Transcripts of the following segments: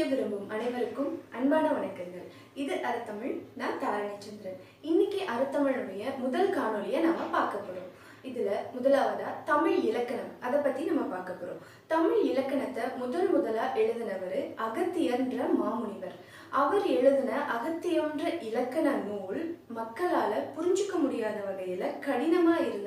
செய்ய விரும்பும் அனைவருக்கும் அன்பான வணக்கங்கள். இது அறத்தமிழ் நான் தாரணி சந்திரன் இன்னைக்கு அறத்தமிழுடைய முதல் காணொலியை நாம பார்க்க போறோம். இதுல முதலாவதா தமிழ் இலக்கணம். அதை பத்தி நம்ம பார்க்க போறோம். தமிழ் இலக்கணத்தை முதல் முதலா எழுதினவர் அகத்தியன்ற மாமுனிவர். அவர் எழுதின அகத்தியன்ற இலக்கண நூல் மக்களால புரிஞ்சுக்க முடியாத வகையில கடினமா இருந்ததால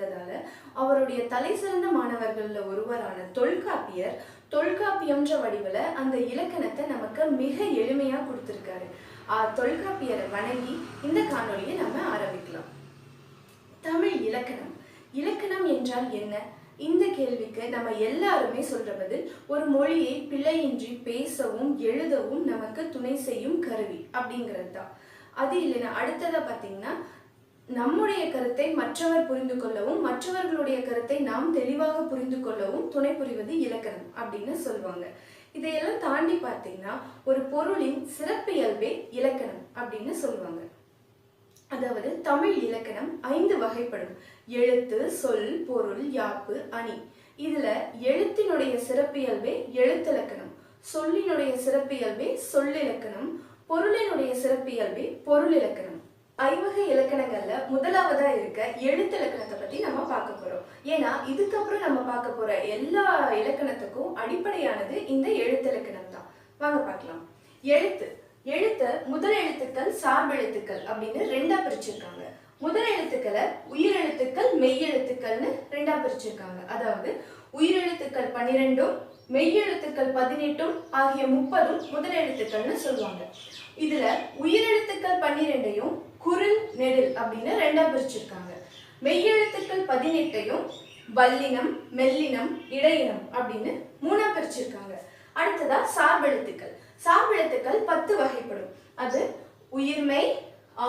அவருடைய தலை சிறந்த மாணவர்களில் ஒருவரான தொல்காப்பியர். தொல்காப்பியம்ன்ற வடிவில் அந்த இலக்கணத்தை நமக்கு மிக எளிமையாக கொடுத்துருக்காரு. ஆஹ் தொல்காப்பியரை வணங்கி இந்த காணொலியை நம்ம ஆரம்பிக்கலாம். தமிழ் இலக்கணம். இலக்கணம் என்றால் என்ன? இந்த கேள்விக்கு நம்ம எல்லாருமே சொல்ற பதில் ஒரு மொழியை பிழையின்றி பேசவும் எழுதவும் நமக்கு துணை செய்யும் கருவி அப்படிங்கிறது தான் அது இல்லைன்னா அடுத்ததா பார்த்தீங்கன்னா நம்முடைய கருத்தை மற்றவர் புரிந்து கொள்ளவும் மற்றவர்களுடைய கருத்தை நாம் தெளிவாக புரிந்து கொள்ளவும் துணை புரிவது இலக்கணம் அப்படின்னு சொல்லுவாங்க. இதையெல்லாம் தாண்டி பார்த்தீங்கன்னா ஒரு பொருளின் சிறப்பியல்பே இலக்கணம் அப்படின்னு சொல்லுவாங்க. அதாவது தமிழ் இலக்கணம் ஐந்து வகைப்படும். எழுத்து சொல் பொருள் யாப்பு அணி. இதுல எழுத்தினுடைய சிறப்பியல்பே எழுத்திலக்கணம் சொல்லினுடைய சிறப்பியல்பே சொல்லிலக்கணம் பொருளினுடைய சிறப்பியல்பே பொருள் இலக்கணம். ஐவகை இலக்கணங்கள்ல முதலாவதா இருக்க எழுத்து இலக்கணத்தை பத்தி நம்ம பார்க்க போறோம். ஏன்னா இதுக்கப்புறம் நம்ம பார்க்க போற எல்லா இலக்கணத்துக்கும் அடிப்படையானது இந்த எழுத்து இலக்கணம் தான். வாங்க பார்க்கலாம். எழுத்து. எழுத்து முதல் எழுத்துக்கள் சார்பெழுத்துக்கள் அப்படின்னு ரெண்டா பிரிச்சிருக்காங்க. முதல் எழுத்துக்களை உயிரெழுத்துக்கள் மெய்யெழுத்துக்கள்னு ரெண்டா பிரிச்சிருக்காங்க. அதாவது உயிரெழுத்துக்கள் பன்னிரெண்டும் மெய்யெழுத்துக்கள் பதினெட்டும் ஆகிய முப்பதும் முதல் எழுத்துக்கள்னு சொல்லுவாங்க. இதுல உயிரெழுத்துக்கள் பன்னிரெண்டையும் குரில் நெடில் அப்படின்னு ரெண்டா பிரிச்சிருக்காங்க. மெய்யெழுத்துக்கள் பதினெட்டையும் வல்லினம் மெல்லினம் இடையினம் அப்படின்னு மூணா பிரிச்சிருக்காங்க. அடுத்ததா சார்பெழுத்துக்கள். சார்பெழுத்துக்கள் பத்து வகைப்படும். அது உயிர்மை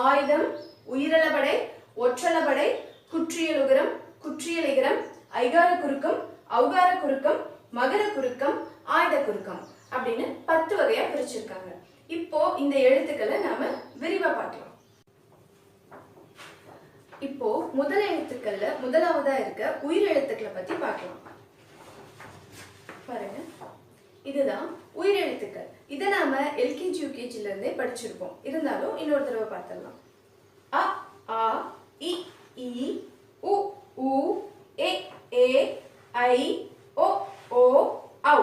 ஆயுதம் உயிரளபடை ஒற்றளபடை குற்றியலுகரம் குற்றியலிகரம் ஐகார குறுக்கம் அவகார குறுக்கம் மகர குறுக்கம் ஆயுத குறுக்கம் அப்படின்னு பத்து வகையா பிரிச்சிருக்காங்க. இப்போ இந்த எழுத்துக்களை நாம விரிவா பார்க்கலாம். இப்போ முதல் எழுத்துக்கள்ல முதலாவதா இருக்க உயிர் எழுத்துக்களை பத்தி பார்க்கலாம். பாருங்க. இதுதான் உயிர் எழுத்துக்கள். இதை நாம எல்கேஜி யூகேஜில இருந்தே படிச்சிருப்போம். இருந்தாலும் இன்னொரு தடவை பார்த்துடலாம். அ ஆ இ இ உ உ ஏ ஏ ஐ ஓ ஓ ஔ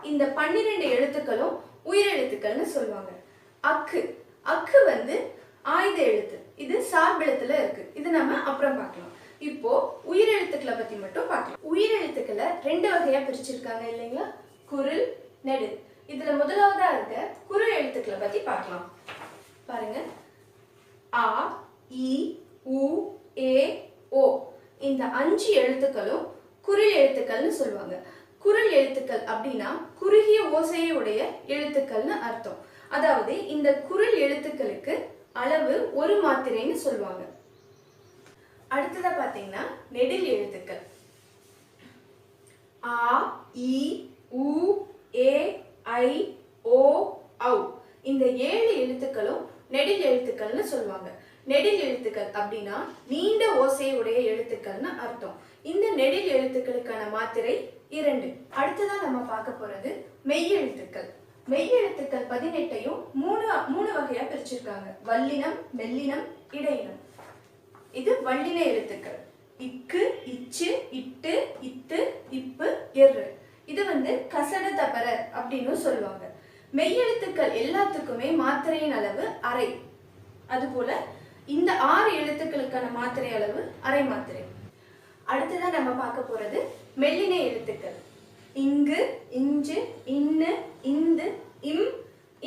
இந்த பன்னிரெண்டு எழுத்துக்களும் உயிரெழுத்துக்கள்னு சொல்லுவாங்க அக்கு அக்கு வந்து ஆயுத எழுத்து இது சார்பெழுத்துல இருக்கு இது நம்ம அப்புறம் பார்க்கலாம். இப்போ உயிரெழுத்துக்களை பத்தி மட்டும் பார்க்கலாம். உயிரெழுத்துக்களை ரெண்டு வகையா பிரிச்சிருக்காங்க இல்லைங்களா? குரல் நெடு. இதுல முதலாவதா இருக்க குரில் எழுத்துக்களை பத்தி பார்க்கலாம். பாருங்க. ஆ இ உ ஏ ஓ. இந்த அஞ்சு எழுத்துக்களும் குரல் எழுத்துக்கள்னு சொல்லுவாங்க. குரல் எழுத்துக்கள் அப்படின்னா குறுகிய ஓசையை உடைய எழுத்துக்கள்னு அர்த்தம். அதாவது இந்த குரல் எழுத்துக்களுக்கு அளவு ஒரு மாத்திரைன்னு சொல்லுவாங்க. அடுத்ததா பார்த்தீங்கன்னா நெடில் எழுத்துக்கள். ஆ இ உ ஏ ஐ ஓ ஔ. இந்த ஏழு எழுத்துக்களும் நெடில் எழுத்துக்கள்னு சொல்லுவாங்க. நெடில் எழுத்துக்கள் அப்படின்னா நீண்ட ஓசையுடைய எழுத்துக்கள்னு அர்த்தம். இந்த நெடில் எழுத்துக்களுக்கான மாத்திரை இரண்டு. அடுத்ததா நம்ம பார்க்க போறது மெய்யெழுத்துக்கள் மெய்யெழுத்துக்கள் பதினெட்டையும் மூணு மூணு வகையா பிரிச்சிருக்காங்க. வல்லினம் மெல்லினம் இடையினம். இது வல்லின எழுத்துக்கள். இக்கு இச்சு இட்டு இத்து இப்பு எரு. இது வந்து கசட தபர அப்படின்னு சொல்லுவாங்க. மெய்யெழுத்துக்கள் எல்லாத்துக்குமே மாத்திரையின் அளவு அரை. அதுபோல இந்த ஆறு எழுத்துக்களுக்கான மாத்திரை அளவு அரை மாத்திரை. அடுத்ததா நம்ம பார்க்க போறது மெல்லின எழுத்துக்கள். இங்கு இஞ்சு இன்னு இந்து இம்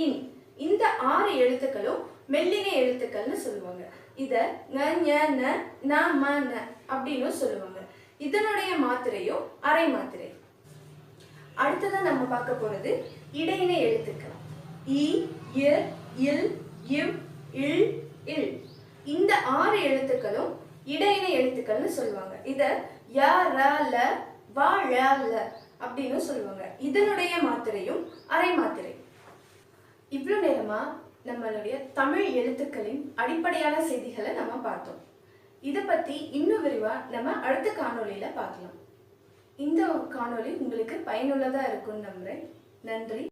இன். இந்த ஆறு எழுத்துக்களும் மெல்லின எழுத்துக்கள்னு சொல்லுவாங்க. இதை ந ஞ ந ந ம ந அப்படின்னு சொல்லுவாங்க. இதனுடைய மாத்திரையும் அரை மாத்திரை. அடுத்ததான் நம்ம பார்க்க போறது இடையின எழுத்துக்கள். இ இர் இல் இவ் இல் இல். இந்த ஆறு எழுத்துக்களும் இடையின எழுத்துக்கள்னு சொல்லுவாங்க. இத ய ர ல வ ழ ல அப்படின்னு சொல்லுவாங்க. இதனுடைய மாத்திரையும் அரை மாத்திரை. இவ்வளோ நேரமாக நம்மளுடைய தமிழ் எழுத்துக்களின் அடிப்படையான செய்திகளை நம்ம பார்த்தோம். இதை பத்தி இன்னும் விரிவா நம்ம அடுத்த காணொளியில பார்க்கலாம். இந்த காணொளி உங்களுக்கு பயனுள்ளதா இருக்கும்னு நம்புறேன். நன்றி.